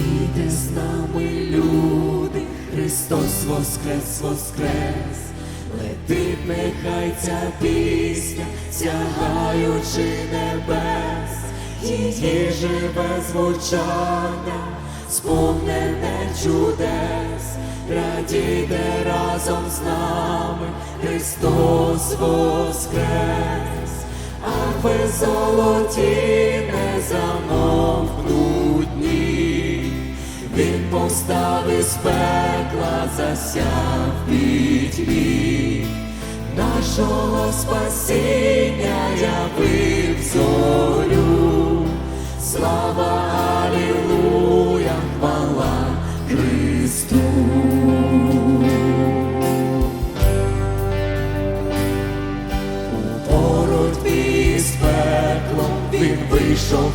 Радійте з нами, люди, Христос воскрес, воскрес, летить нехай ця пісня, сягаючи небес, її живе звучання, сповнене чудес, радійте разом з нами, Христос воскрес, а ви золоті не замовкнуть Поставив з пекла, засяв пітьмі, нашого спасіння явив зорю. Слава Алілуя, хвала Христу. У боротьбі з пеклом він вийшов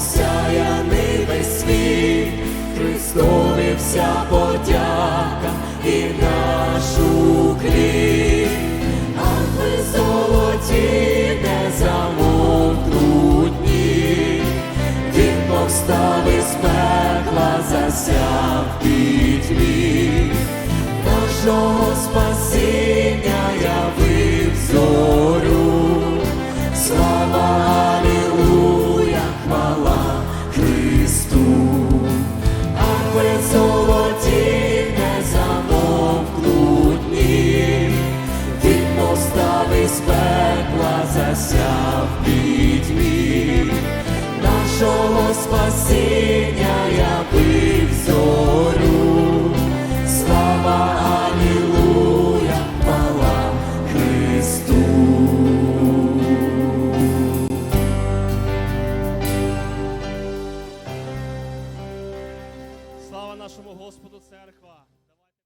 осяяний весь світ, Христові вся подяка і нашу клін. Ах, ви золоті не замовкнуть дні, він повставив з пекла, засяв пітьмі, нашого спасіння Христу, а ви золоті не замовкнуть дні, він поставив з пекла, засяв нашого спасіння Нашому Господу, церква!